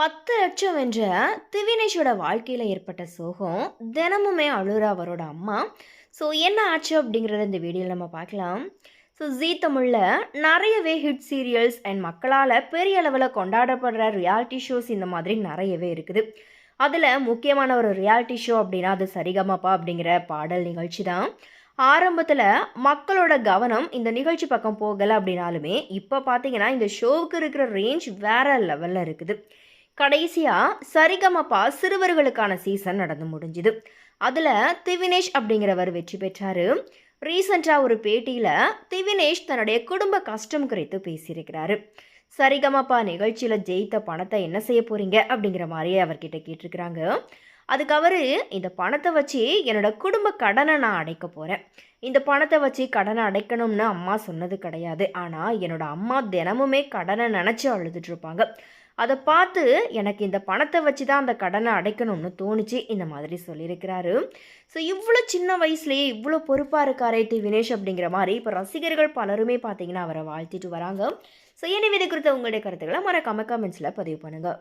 பத்து லட்சம் வென்ற திவினேஷோட வாழ்க்கையில் ஏற்பட்ட சோகம் தினமுமே அழுற அவரோட அம்மா. ஸோ என்ன ஆச்சு அப்படிங்கிறத இந்த வீடியோவில் நம்ம பார்க்கலாம். ஸோ ஜீ தமிழில் நிறையவே ஹிட் சீரியல்ஸ் அண்ட் மக்களால் பெரிய அளவில் கொண்டாடப்படுற ரியாலிட்டி ஷோஸ் இந்த மாதிரி நிறையவே இருக்குது. அதில் முக்கியமான ஒரு ரியாலிட்டி ஷோ அப்படின்னா அது சரிகமப்பா அப்படிங்கிற பாடல் நிகழ்ச்சி தான். ஆரம்பத்தில் மக்களோட கவனம் இந்த நிகழ்ச்சி பக்கம் போகலை அப்படின்னாலுமே இப்போ பார்த்தீங்கன்னா இந்த ஷோவுக்கு இருக்கிற ரேஞ்ச் வேற லெவலில் இருக்குது. கடைசியாக சரிகமப்பா சிறுவர்களுக்கான சீசன் நடந்து முடிஞ்சுது. அதில் திவினேஷ் அப்படிங்கிறவர் வெற்றி பெற்றார். ரீசண்டாக ஒரு பேட்டியில் திவினேஷ் தன்னுடைய குடும்ப கஷ்டம் குறித்து பேசியிருக்கிறாரு. சரிகமப்பா நிகழ்ச்சியில் ஜெயித்த பணத்தை என்ன செய்ய போகிறீங்க அப்படிங்கிற மாதிரியே அவர்கிட்ட கேட்டிருக்கிறாங்க. அதுக்கு அவர் இந்த பணத்தை வச்சு என்னோட குடும்ப கடனை நான் அடைக்க போகிறேன் இந்த பணத்தை வச்சு கடனை அடைக்கணும்னு அம்மா சொன்னது கிடையாது. ஆனால் என்னோட அம்மா தினமுமே கடனை நினச்சி அழுதுட்டு இருப்பாங்க. அதை பார்த்து எனக்கு இந்த பணத்தை வச்சு தான் அந்த கடனை அடைக்கணும்னு தோணுச்சு இந்த மாதிரி சொல்லியிருக்கிறாரு. ஸோ இவ்வளோ சின்ன வயசுலேயே இவ்வளோ பொறுப்பாக இருக்காரே டி. வினேஷ் அப்படிங்கிற மாதிரி இப்போ ரசிகர்கள் பலருமே பார்த்தீங்கன்னா அவரை வாழ்த்திட்டு வராங்க. ஸோ எனவே இது குறித்த உங்களுடைய கருத்துக்களை மறக்காம கமெண்ட்ஸில் பதிவு பண்ணுங்கள்